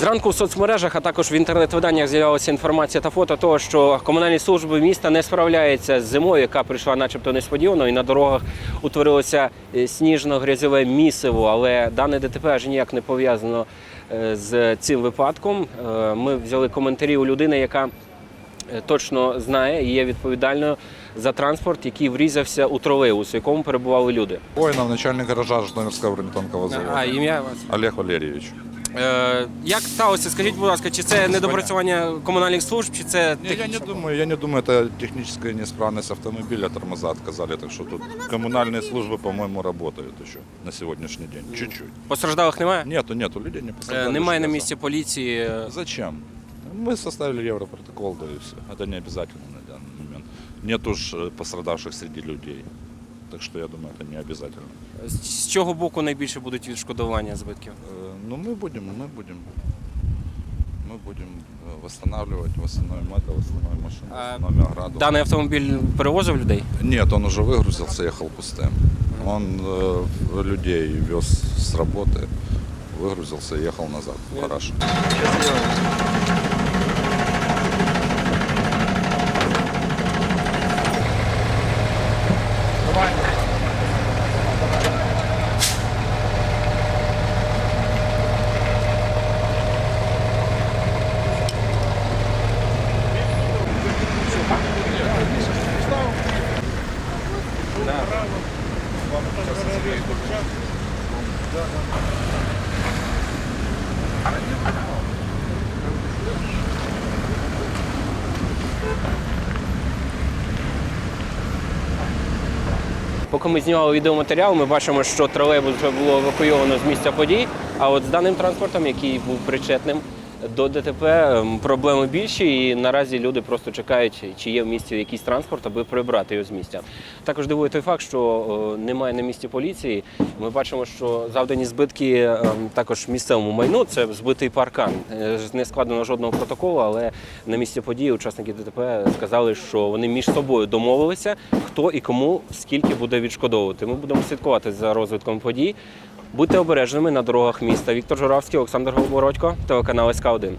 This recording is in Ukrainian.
Зранку в соцмережах, а також в інтернет-виданнях з'явилася інформація та фото того, що комунальні служби міста не справляються з зимою, яка прийшла начебто несподівано, і на дорогах утворилося е, сніжно-грязьове місиво. Але дане ДТП аж ніяк не пов'язано е, з цим випадком. Е, Ми взяли коментарі у людини, яка точно знає і є відповідальною за транспорт, який врізався у тролейбус, у якому перебували люди. Воинов, начальник гаража Житомирського бронетанкового заводу. А ім'я вас? Олег Валерійович. Е, як сталося? Скажіть, будь ласка, чи це недопрацювання комунальних служб, чи це Не, я не технічна думаю, я не думаю, это техническая неисправность автомобиля, тормоза отказали, так что тут коммунальные службы, по-моему, работают еще на сегодняшний день. Чуть-чуть. постраждалих немає? Нету, нету, людей не Е, пострадали. Немає на железо. місці поліції. е, Зачем? Мы составили европротокол, да и все. Это не обязательно на данный момент. Нет уж э, пострадавших среди людей. Так что я думаю, это не обязательно. З з чого боку найбільше будуть відшкодування збитків? Э, Ну, мы будем, мы будем, мы будем э, восстанавливать, восстановим это, восстановим машину, А восстановим ограду. Даний автомобіль перевозив людей? Нет, он уже выгрузился, ехал пустым. Он э, людей вез с работы, выгрузился и ехал назад в гараж. Поки ми знімали відеоматеріал, ми бачимо, що тролейбус вже було евакуйовано з місця подій. А от з даним транспортом, який був причетним до ДТП, ем, проблеми більші, і наразі люди просто чекають, чи є в місті якийсь транспорт, аби прибрати його з місця. Також дивує той факт, що е, немає на місці поліції. Ми бачимо, що завдані збитки ем, також місцевому майну. Це збитий паркан. Е, Не складено жодного протоколу, але на місці події учасники ДТП сказали, що вони між собою домовилися, хто і кому скільки буде відшкодовувати. Ми будемо слідкувати за розвитком подій. Будьте обережними на дорогах міста. Віктор Журавський, Олександр Голобородько, телеканал СК 1